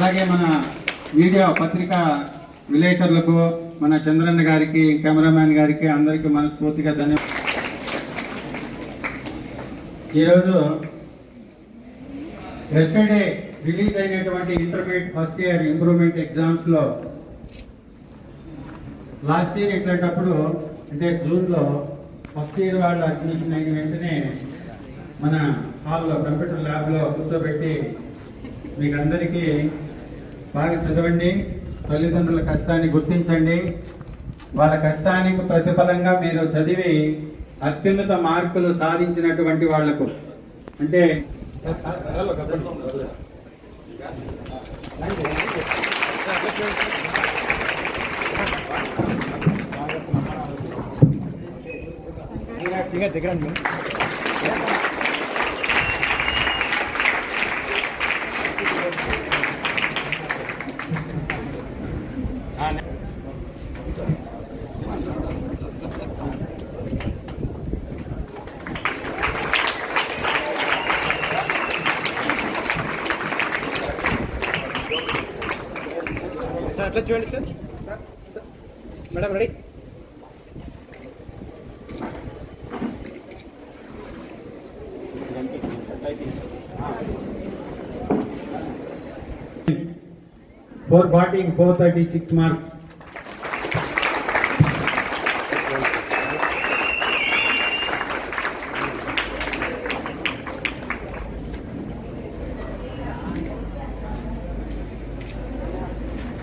అలాగే మన మీడియా పత్రికా విలేకరులకు మన చంద్రన్న గారికి కెమెరామ్యాన్ గారికి అందరికీ మనస్ఫూర్తిగా ధన్యవాదాలు. ఈరోజు ఎస్టర్డే రిలీజ్ అయినటువంటి ఇంటర్మీడియట్ ఫస్ట్ ఇయర్ ఇంప్రూవ్మెంట్ ఎగ్జామ్స్లో లాస్ట్ ఇయర్ ఇట్లాంటప్పుడు అంటే జూన్లో ఫస్ట్ ఇయర్ వాళ్ళు అడ్మిషన్ అయిన వెంటనే మన హాల్లో కంప్యూటర్ ల్యాబ్లో కూర్చోబెట్టి మీకు అందరికీ బాగా చదవండి. తల్లిదండ్రుల కష్టాన్ని గుర్తించండి. వాళ్ళ కష్టానికి ప్రతిఫలంగా మీరు చదివి అత్యున్నత మార్కులు సాధించినటువంటి వాళ్ళకు. అంటే దగ్గర అట్లా చూడండి sir. Madam ready? Four forty four thirty six marks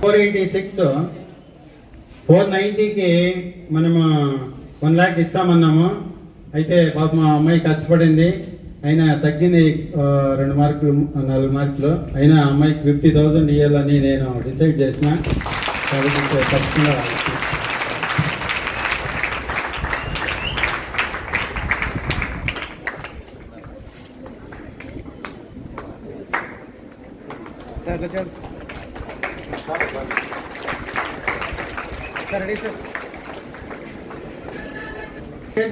four eighty six four నైంటీకి మనము వన్ ల్యాక్ ఇస్తామన్నాము. అయితే పాప మా అమ్మాయి కష్టపడింది. అయినా తగ్గింది రెండు మార్కులు నాలుగు మార్కులు. అయినా అమ్మాయికి ఫిఫ్టీ థౌజండ్ ఇవ్వాలని నేను డిసైడ్ చేసిన. ఖచ్చితంగా సార్ అట్లా చూడండి సార్ రెడీ సార్ స్టేజ్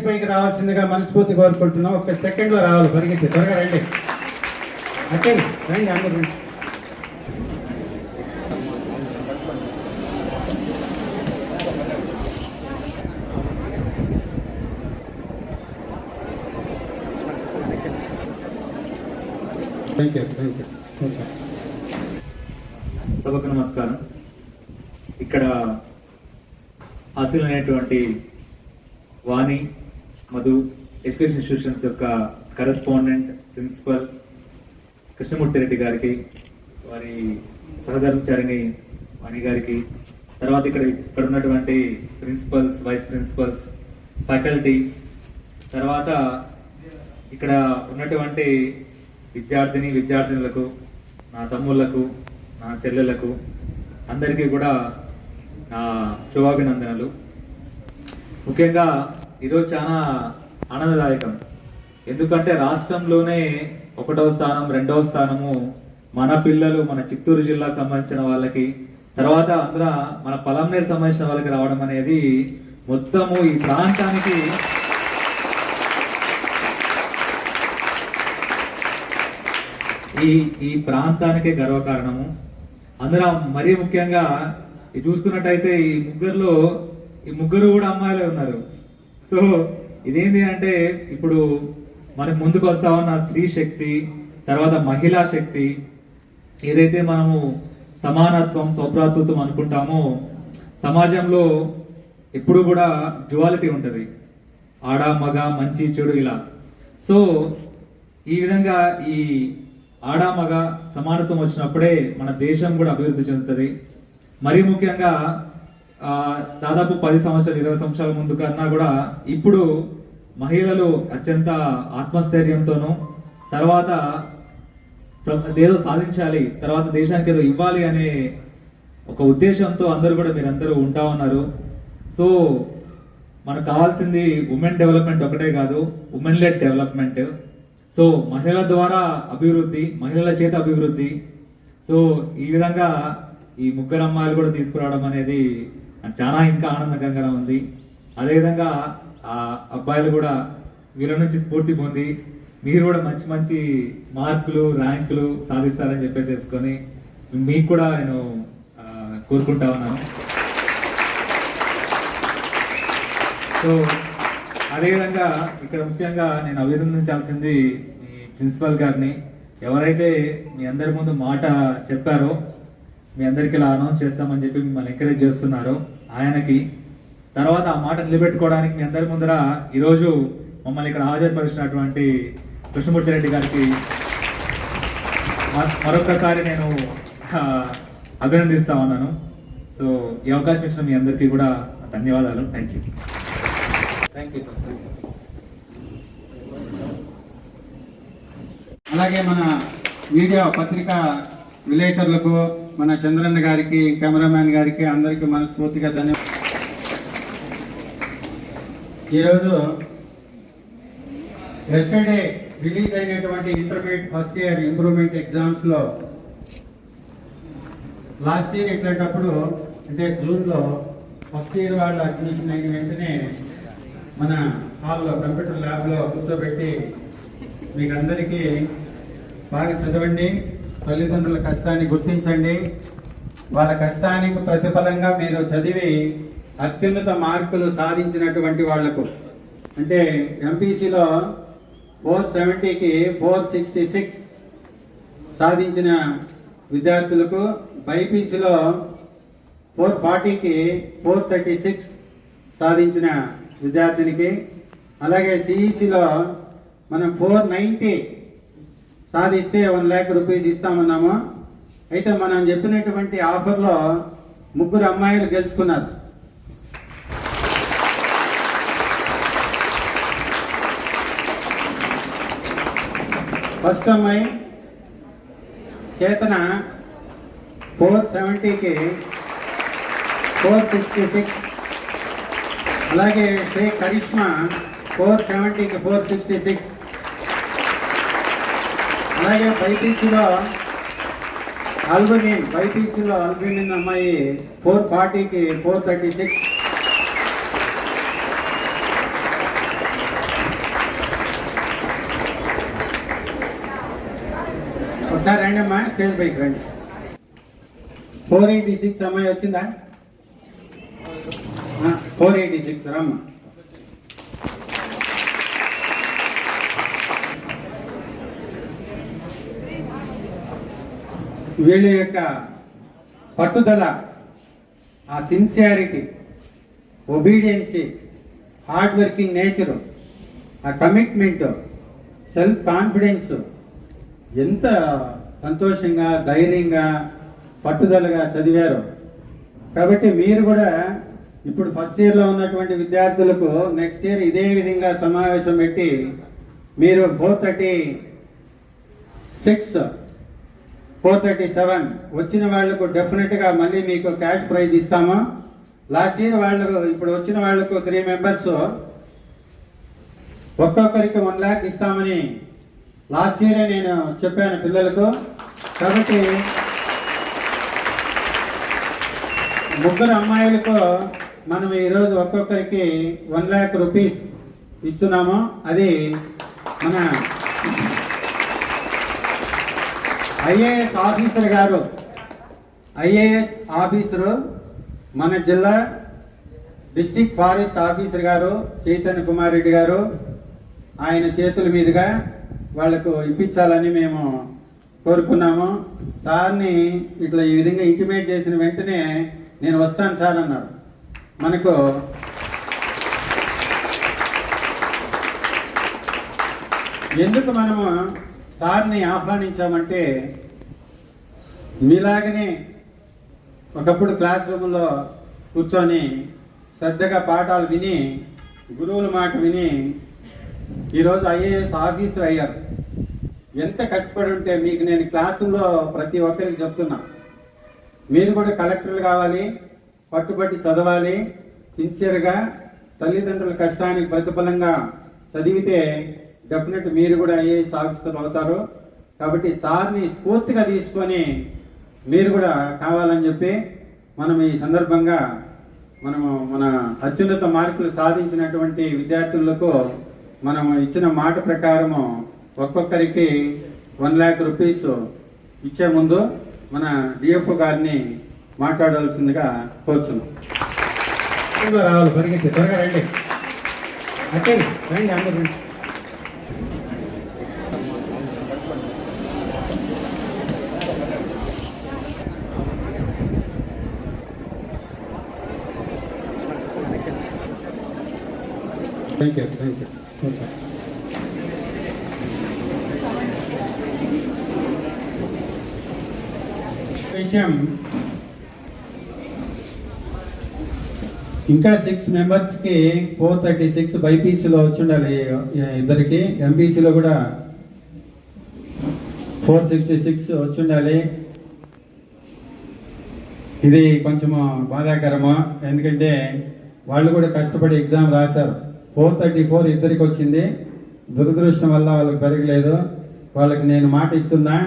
పైకి రావాల్సిందిగా మనస్ఫూర్తి కోరుకుంటున్నాం. ఒక సెకండ్లో రావాలి. పరిగెత్తి. త్వరగా రండి. అట్టే రండి అందరూ థ్యాంక్ యూ థ్యాంక్ యూ సభకు నమస్కారం. ఇక్కడ హాసిలైనటువంటి వాణి మధు ఎడ్యుకేషన్ ఇన్స్టిట్యూషన్స్ యొక్క కరెస్పాండెంట్ ప్రిన్సిపల్ కృష్ణమూర్తి రెడ్డి గారికి వారి సహధర్మచారిణి వాణి గారికి తర్వాత ఇక్కడ ఇక్కడ ఉన్నటువంటి ప్రిన్సిపల్స్ వైస్ ప్రిన్సిపల్స్ ఫ్యాకల్టీ తర్వాత ఇక్కడ ఉన్నటువంటి విద్యార్థిని విద్యార్థినులకు నా తమ్ముళ్ళకు నా చెల్లెలకు అందరికీ కూడా నా శుభాభినందనలు. ముఖ్యంగా ఈరోజు చాలా ఆనందదాయకం. ఎందుకంటే రాష్ట్రంలోనే ఒకటవ స్థానం రెండవ స్థానము మన పిల్లలు మన చిత్తూరు జిల్లాకు సంబంధించిన వాళ్ళకి తర్వాత అందరూ మన పలంనేరు సంబంధించిన వాళ్ళకి రావడం అనేది మొత్తము ఈ ప్రాంతానికి ఈ ఈ ప్రాంతానికే గర్వకారణము. అందులో మరీ ముఖ్యంగా ఇది చూసుకున్నట్టయితే ఈ ముగ్గురులో ఈ ముగ్గురు కూడా అమ్మాయిలే ఉన్నారు. సో ఇదేంటి అంటే ఇప్పుడు మనకు ముందుకు వస్తా ఉన్న స్త్రీ శక్తి తర్వాత మహిళా శక్తి ఏదైతే మనము సమానత్వం సౌభ్రాతృత్వం అనుకుంటామో సమాజంలో ఎప్పుడు కూడా డ్యువాలిటీ ఉంటుంది. ఆడ మగ మంచి చెడు ఇలా. సో ఈ విధంగా ఈ ఆడ మగ సమానత్వం వచ్చినప్పుడే మన దేశం కూడా అభివృద్ధి చెందుతుంది. మరీ ముఖ్యంగా దాదాపు పది సంవత్సరాలు ఇరవై సంవత్సరాల ముందు కన్నా కూడా ఇప్పుడు మహిళలు అత్యంత ఆత్మస్థైర్యంతోనూ తర్వాత ఏదో సాధించాలి తర్వాత దేశానికి ఏదో ఇవ్వాలి అనే ఒక ఉద్దేశంతో అందరూ కూడా మీరందరూ ఉంటా ఉన్నారు. సో మనకు కావాల్సింది ఉమెన్ డెవలప్మెంట్ ఒకటే కాదు ఉమెన్ లెడ్ డెవలప్మెంట్. సో మహిళల ద్వారా అభివృద్ధి మహిళల చేత అభివృద్ధి. సో ఈ విధంగా ఈ ముగ్గురు అమ్మాయిలు కూడా తీసుకురావడం అనేది చాలా ఇంకా ఆనందకరంగా ఉంది. అదేవిధంగా ఆ అబ్బాయిలు కూడా వీళ్ళ నుంచి స్ఫూర్తి పొంది మీరు కూడా మంచి మంచి మార్కులు ర్యాంకులు సాధిస్తారని చెప్పేసి వేసుకొని మీకు కూడా నేను కోరుకుంటా ఉన్నాను. సో అదేవిధంగా ఇక్కడ ముఖ్యంగా నేను అభినందించాల్సింది మీ ప్రిన్సిపల్ గారిని. ఎవరైతే మీ అందరి ముందు మాట చెప్పారో మీ అందరికి ఇలా అనౌన్స్ చేస్తామని చెప్పి మిమ్మల్ని ఎంకరేజ్ చేస్తున్నారో ఆయనకి. తర్వాత ఆ మాట నిలబెట్టుకోవడానికి మీ అందరి ముందర ఈరోజు మమ్మల్ని ఇక్కడ హాజరుపరిచినటువంటి కృష్ణమూర్తి రెడ్డి గారికి మరొకసారి నేను అభినందిస్తా ఉన్నాను. సో ఈ అవకాశం ఇచ్చిన మీ అందరికీ కూడా ధన్యవాదాలు. Thank you thank you sir అలాగే మన మీడియా పత్రికా విలేకరులకు మన చంద్రన్న గారికి కెమెరామ్యాన్ గారికి అందరికీ మనస్ఫూర్తిగా ధన్యవాదాలు. ఈరోజు ఎస్టర్డే రిలీజ్ అయినటువంటి ఇంటర్మీడియట్ ఫస్ట్ ఇయర్ ఇంప్రూవ్మెంట్ ఎగ్జామ్స్లో లాస్ట్ ఇయర్ ఇట్లాంటప్పుడు అంటే జూన్లో ఫస్ట్ ఇయర్ వాళ్ళు అడ్మిషన్ అయిన వెంటనే మన హాల్లో కంప్యూటర్ ల్యాబ్లో కూర్చోబెట్టి మీకు అందరికీ బాగా చదవండి. తల్లిదండ్రుల కష్టాన్ని గుర్తించండి. వాళ్ళ కష్టానికి ప్రతిఫలంగా మీరు చదివి అత్యున్నత మార్కులు సాధించినటువంటి వాళ్ళకు. అంటే ఎంపీసీలో ఫోర్ సెవెంటీకి ఫోర్ సిక్స్టీ సిక్స్ సాధించిన విద్యార్థులకు బైపీసీలో ఫోర్ ఫార్టీకి ఫోర్ థర్టీ సిక్స్ సాధించిన విద్యార్థినికి. అలాగే సిఈసిలో మనం ఫోర్ నైంటీ సాధిస్తే వన్ ల్యాక్ రూపీస్ ఇస్తామన్నాము. అయితే మనం చెప్పినటువంటి ఆఫర్లో ముగ్గురు అమ్మాయిలు గెలుచుకున్నారు. ఫస్ట్ అమ్మాయి చేతన ఫోర్ సెవెంటీకి ఫోర్ సిక్స్టీ సిక్స్ అలాగే షేక్ కరిష్మా ఫోర్ సెవెంటీకి ఫోర్ సిక్స్టీ సిక్స్. అలాగే బైపీసీలో అల్బమిన్ బైపీసీలో అల్బమిన్ అమ్మాయి ఫోర్ ఫార్టీకి ఫోర్ థర్టీ సిక్స్. ఒకసారి రండి అమ్మా స్టేజ్ పైకి రండి. ఫోర్ ఎయిటీ సిక్స్ అమ్మాయి వచ్చిందా? ఫోర్ ఎయిటీ సిక్స్ రమ్మ. వీళ్ళ యొక్క పట్టుదల ఆ sincerity obedience hard working nature ఆ కమిట్మెంట్ సెల్ఫ్ కాన్ఫిడెన్స్ ఎంత సంతోషంగా ధైర్యంగా పట్టుదలగా చదివారు. కాబట్టి మీరు కూడా ఇప్పుడు ఫస్ట్ ఇయర్లో ఉన్నటువంటి విద్యార్థులకు నెక్స్ట్ ఇయర్ ఇదే విధంగా సమావేశం పెట్టి మీరు four thirty six four thirty seven వచ్చిన వాళ్ళకు డెఫినెట్గా మళ్ళీ మీకు క్యాష్ ప్రైజ్ ఇస్తాము? లాస్ట్ ఇయర్ వాళ్ళకు ఇప్పుడు వచ్చిన వాళ్ళకు త్రీ మెంబర్స్ ఒక్కొక్కరికి వన్ ల్యాక్ ఇస్తామని లాస్ట్ ఇయరే నేను చెప్పాను పిల్లలకు. కాబట్టి ముగ్గురు అమ్మాయిలకు మనం ఈరోజు ఒక్కొక్కరికి వన్ ల్యాక్ రూపీస్ ఇస్తున్నాము అది మన ఐఏఎస్ ఆఫీసర్ గారు ఐఏఎస్ ఆఫీసరు మన జిల్లా డిస్టిక్ ఫారెస్ట్ ఆఫీసర్ గారు చైతన్య కుమార్ రెడ్డి గారు ఆయన చేతుల మీదుగా వాళ్ళకు ఇప్పించాలని మేము కోరుకున్నాము. సార్ని ఇట్లా ఈ విధంగా ఇంటిమేట్ చేసిన వెంటనే నేను వస్తాను సార్ అన్నారు. మనకు ఎందుకు మనము సార్ని ఆహ్వానించామంటే మీలాగనే ఒకప్పుడు క్లాస్ రూమ్లో కూర్చొని శ్రద్ధగా పాఠాలు విని గురువుల మాట విని ఈరోజు ఐఏఎస్ ఆఫీసర్ అయ్యారు. ఎంత కష్టపడి ఉంటే మీకు నేను క్లాసుల్లో ప్రతి ఒక్కరికి చెప్తున్నా. మీరు కూడా కలెక్టర్లు కావాలి పట్టుబట్టి చదవాలి. సిన్సియర్గా తల్లిదండ్రుల కష్టానికి ప్రతిఫలంగా చదివితే డెఫినెట్ మీరు కూడా ఐఏఎస్ ఆఫీసర్లు అవుతారు. కాబట్టి సార్ని స్ఫూర్తిగా తీసుకొని మీరు కూడా కావాలని చెప్పి మనం ఈ సందర్భంగా మనము మన అత్యున్నత మార్కులు సాధించినటువంటి విద్యార్థులకు మనం ఇచ్చిన మాట ప్రకారము ఒక్కొక్కరికి వన్ ల్యాక్ రూపీస్ ఇచ్చే ముందు మన డిఎఫ్ఓ గారిని మాట్లాడాల్సిందిగా కోరుచున్నాం. రావాలి పరిగెత్తి త్వరగా రండి. అట్టే రండి అందరు రండి. Thank you thank you okay విషయం ఇంకా సిక్స్ మెంబర్స్కి ఫోర్ థర్టీ సిక్స్ బైపీసీలో వచ్చి ఉండాలి ఇద్దరికి ఎంపీసీలో కూడా ఫోర్ సిక్స్టీ సిక్స్ వచ్చి ఉండాలి ఇది కొంచెం బాధాకరము? ఎందుకంటే వాళ్ళు కూడా కష్టపడి ఎగ్జామ్ రాశారు. ఫోర్ థర్టీ ఫోర్ ఇద్దరికి వచ్చింది. దురదృష్టం వల్ల వాళ్ళకి పెరగలేదు. వాళ్ళకి నేను మాట ఇస్తున్నా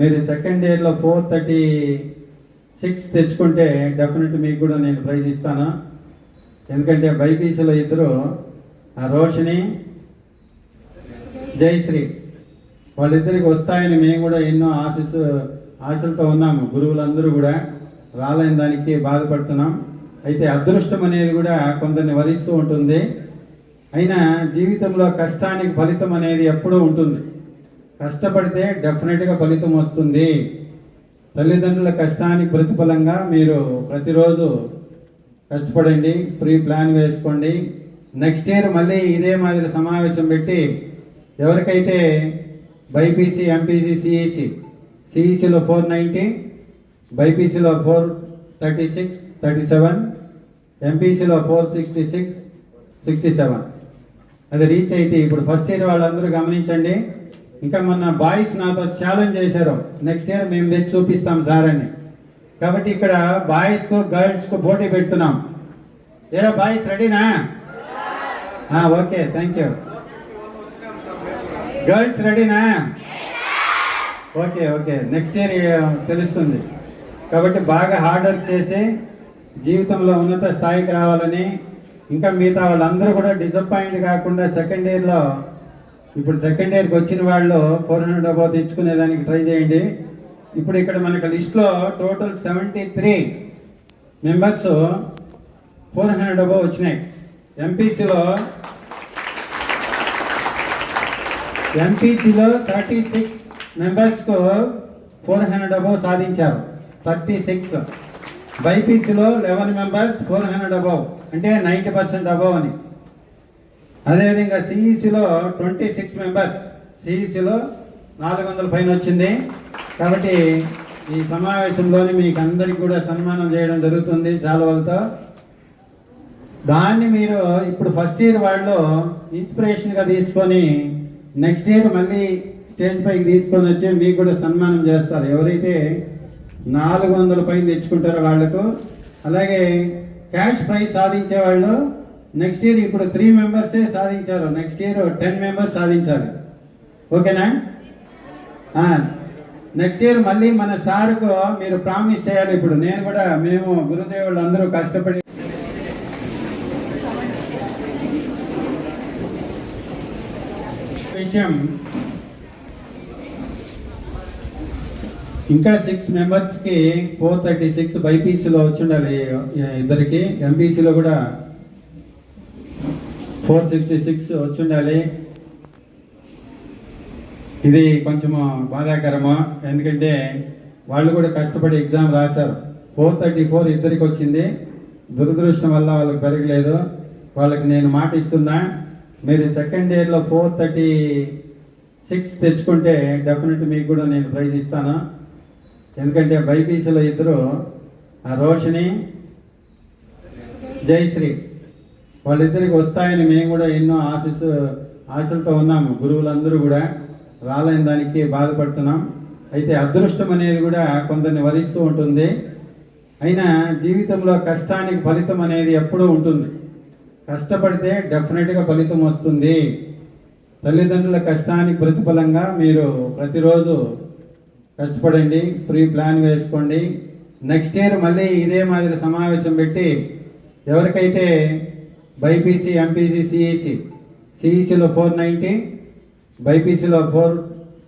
మీరు సెకండ్ ఇయర్లో ఫోర్ థర్టీ సిక్స్ తెచ్చుకుంటే డెఫినెట్ మీకు కూడా నేను ప్రైజ్ ఇస్తాను. ఎందుకంటే బైపీసీలో ఇద్దరు ఆ రోషిని జయశ్రీ వాళ్ళిద్దరికి వస్తాయని మేము కూడా ఎన్నో ఆశస్సు ఆశలతో ఉన్నాము. గురువులందరూ కూడా రాలేని దానికి బాధపడుతున్నాం. అయితే అదృష్టం అనేది కూడా కొందరిని వరిస్తూ ఉంటుంది. అయినా జీవితంలో కష్టానికి ఫలితం అనేది ఎప్పుడూ ఉంటుంది. కష్టపడితే డెఫినెట్గా ఫలితం వస్తుంది. తల్లిదండ్రుల కష్టానికి ప్రతిఫలంగా మీరు ప్రతిరోజు కష్టపడండి ప్రీ ప్లాన్ వేసుకోండి. నెక్స్ట్ ఇయర్ మళ్ళీ ఇదే మాదిరి సమావేశం పెట్టి ఎవరికైతే బైపీసీ ఎంపీసీ సిఈసి సిఈసిలో four ninety బైపీసీలో four thirty six thirty seven ఎంపీసీలో four sixty six sixty seven. అది రీచ్ అయితే ఇప్పుడు ఫస్ట్ ఇయర్ వాళ్ళందరూ గమనించండి. ఇంకా మొన్న బాయ్స్ నాతో ఛాలెంజ్ చేశారు. నెక్స్ట్ ఇయర్ మేము తెచ్చి చూపిస్తాం సార్ అని. కాబట్టి ఇక్కడ బాయ్స్కు గర్ల్స్కు పోటీ పెడుతున్నాం. ఏరా బాయ్స్ రెడీనా ఓకే థ్యాంక్ యూ గర్ల్స్ రెడీనా okay okay next year uh, తెలుస్తుంది. కాబట్టి బాగా హార్డ్ వర్క్ చేసి జీవితంలో ఉన్నత స్థాయికి రావాలని ఇంకా మిగతా వాళ్ళందరూ కూడా డిసప్పాయింట్ కాకుండా సెకండ్ ఇయర్లో ఇప్పుడు సెకండ్ ఇయర్కి వచ్చిన వాళ్ళు ఫోర్ హండ్రెడ్ అబౌ తెచ్చుకునేదానికి ట్రై చేయండి. ఇప్పుడు ఇక్కడ మనకు లిస్ట్లో total seventy three members four hundred above వచ్చినాయి. ఎంపీసీలో ఎంపీసీలో థర్టీ సిక్స్ మెంబర్స్కు ఫోర్ హండ్రెడ్ అబౌవ్ సాధించారు. Thirty six బైపీసీలో eleven members four hundred above అంటే నైంటీ పర్సెంట్ అబౌవ్ అని. అదేవిధంగా సిఈసిలో ట్వంటీ సిక్స్ మెంబర్స్ సిఈసిలో నాలుగు వందల పైన వచ్చింది. కాబట్టి ఈ సమావేశంలోని మీకు అందరికి కూడా సన్మానం చేయడం జరుగుతుంది శాలువలతో. దాన్ని మీరు ఇప్పుడు ఫస్ట్ ఇయర్ వాళ్ళు ఇన్స్పిరేషన్గా తీసుకొని నెక్స్ట్ ఇయర్ మళ్ళీ స్టేజ్ పైకి తీసుకొని వచ్చి మీకు కూడా సన్మానం చేస్తారు. ఎవరైతే నాలుగు వందల పైన తెచ్చుకుంటారో వాళ్ళకు అలాగే క్యాష్ ప్రైజ్ సాధించే వాళ్ళు నెక్స్ట్ ఇయర్ ఇప్పుడు త్రీ మెంబర్సే సాధించారు. నెక్స్ట్ ఇయర్ టెన్ మెంబర్స్ సాధించాలి. ఓకేనా? నెక్స్ట్ ఇయర్ మళ్ళీ మన సార్కు మీరు ప్రామిస్ చేయాలి ఇప్పుడు. నేను కూడా మేము గురుదేవుళ్ళు అందరూ కష్టపడి విషయం. ఇంకా సిక్స్ మెంబర్స్కి ఫోర్ థర్టీ సిక్స్ బైపీసీలో వచ్చి ఉండాలి ఇద్దరికి. ఎంపీసీలో కూడా ఫోర్ సిక్స్టీ సిక్స్ వచ్చి ఉండాలి ఇది కొంచెం బాధాకరము? ఎందుకంటే వాళ్ళు కూడా కష్టపడి ఎగ్జామ్ రాశారు. ఫోర్ థర్టీ ఫోర్ ఇద్దరికి వచ్చింది. దురదృష్టం వల్ల వాళ్ళకి పెరగలేదు. వాళ్ళకి నేను మాట ఇస్తున్నా మీరు సెకండ్ ఇయర్లో ఫోర్ థర్టీ సిక్స్ తెచ్చుకుంటే డెఫినెట్ మీకు కూడా నేను ప్రైజ్ ఇస్తాను. ఎందుకంటే బైపీసీలో ఇద్దరు ఆ రోషిని జయశ్రీ వాళ్ళిద్దరికి వస్తాయని మేము కూడా ఎన్నో ఆశస్సు ఆశలతో ఉన్నాము గురువులందరూ కూడా. రాలేని దానికి బాధపడుతున్నాం. అయితే అదృష్టం అనేది కూడా కొందరిని వరిస్తూ ఉంటుంది. అయినా జీవితంలో కష్టానికి ఫలితం అనేది ఎప్పుడూ ఉంటుంది. కష్టపడితే డెఫినెట్గా ఫలితం వస్తుంది. తల్లిదండ్రుల కష్టానికి ప్రతిఫలంగా మీరు ప్రతిరోజు కష్టపడండి ప్రీ ప్లాన్ వేసుకోండి. నెక్స్ట్ ఇయర్ మళ్ళీ ఇదే మాదిరి సమావేశం పెట్టి ఎవరికైతే బైపీసీ ఎంపీసీ సిఈసి సిఈసిలో four ninety బైపీసీలో four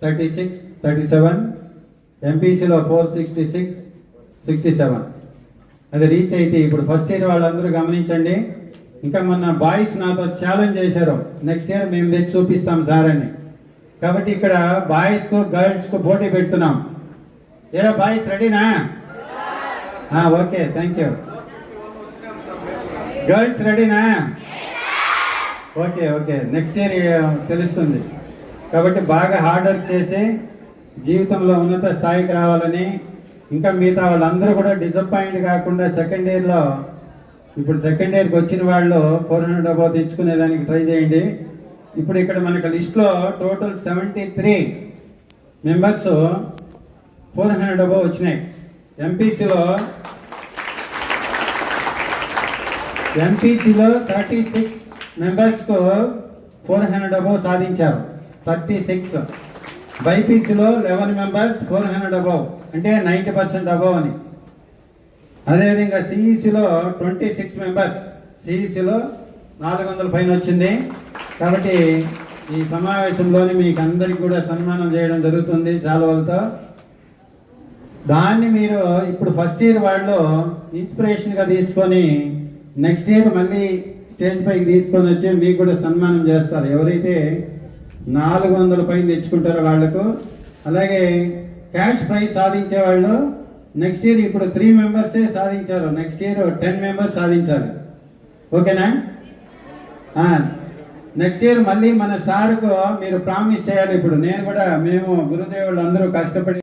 thirty six thirty seven ఎంపీసీలో four sixty six sixty seven. అది రీచ్ అయితే ఇప్పుడు ఫస్ట్ ఇయర్ వాళ్ళందరూ గమనించండి. ఇంకా మొన్న బాయ్స్ నాతో ఛాలెంజ్ చేశారు. నెక్స్ట్ ఇయర్ మేము తెచ్చి చూపిస్తాం సార్ అని. కాబట్టి ఇక్కడ బాయ్స్కు గర్ల్స్కు పోటీ పెడుతున్నాం. ఏరా బాయ్స్ రెడీనా ఓకే థ్యాంక్ యూ గర్ల్స్ రెడీనా ఓకే ఓకే. నెక్స్ట్ ఇయర్ తెలుస్తుంది. కాబట్టి బాగా హార్డ్ వర్క్ చేసి జీవితంలో ఉన్నత స్థాయికి రావాలని ఇంకా మిగతా వాళ్ళందరూ కూడా డిసప్పాయింట్ కాకుండా సెకండ్ ఇయర్లో ఇప్పుడు సెకండ్ ఇయర్కి వచ్చిన వాళ్ళు ఫోర్ హండ్రెడ్ అబౌ తెచ్చుకునేదానికి ట్రై చేయండి. ఇప్పుడు ఇక్కడ మనకు లిస్ట్లో total seventy three members four hundred above వచ్చినాయి. ఎంపీసీలో ఎంపీసీలో థర్టీ సిక్స్ మెంబర్స్కు ఫోర్ హండ్రెడ్ అబౌ సాధించారు. Thirty six. బైపీసీలో eleven members four hundred above. అంటే నైంటీ పర్సెంట్ అబౌవ్ అని. అదేవిధంగా సిఈసిలో ట్వంటీ సిక్స్ మెంబర్స్. సిఈసిలో నాలుగు వందల పైన వచ్చింది. కాబట్టి ఈ సమావేశంలోని మీకు అందరికీ కూడా సన్మానం చేయడం జరుగుతుంది శాలువలతో. దాన్ని మీరు ఇప్పుడు ఫస్ట్ ఇయర్ వాళ్ళు ఇన్స్పిరేషన్గా తీసుకొని నెక్స్ట్ ఇయర్ మళ్ళీ స్టేజ్ పైకి తీసుకొని వచ్చి మీకు కూడా సన్మానం చేస్తారు. ఎవరైతే నాలుగు వందల పైన తెచ్చుకుంటారు వాళ్ళకు. అలాగే క్యాష్ ప్రైజ్ సాధించే వాళ్ళు నెక్స్ట్ ఇయర్ ఇప్పుడు త్రీ మెంబర్సే సాధించారు. నెక్స్ట్ ఇయర్ టెన్ మెంబర్స్ సాధించాలి ఓకేనా? నెక్స్ట్ ఇయర్ మళ్ళీ మన సార్కు మీరు ప్రామిస్ చేయాలి ఇప్పుడు. నేను కూడా మేము గురుదేవుళ్ళు అందరూ కష్టపడి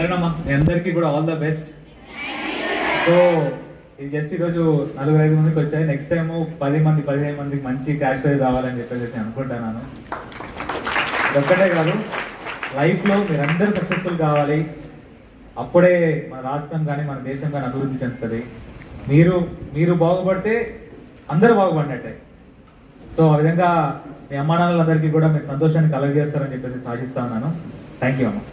సరేనమ్మా అందరికీ కూడా ఆల్ ద బెస్ట్ సో ఇది జస్ట్ ఈరోజు నలుగురు ఐదు మందికి వచ్చాయి. నెక్స్ట్ టైము పది మంది పదిహేను మందికి మంచి క్యాష్ ప్రైజ్ రావాలని చెప్పేసి నేను అనుకుంటున్నాను. ఒక్కటే కాదు లైఫ్లో మీరందరూ సక్సెస్ఫుల్ కావాలి. అప్పుడే మన రాష్ట్రం కానీ మన దేశం కానీ అభివృద్ధి చెందుతుంది. మీరు మీరు బాగుపడితే అందరూ బాగుపడినట్టే. సో ఆ విధంగా మీ అమ్మానాన్నలందరికీ కూడా మీరు సంతోషాన్ని కలగజేస్తారని చెప్పేసి సాధిస్తా ఉన్నాను. థ్యాంక్ యూ అమ్మా.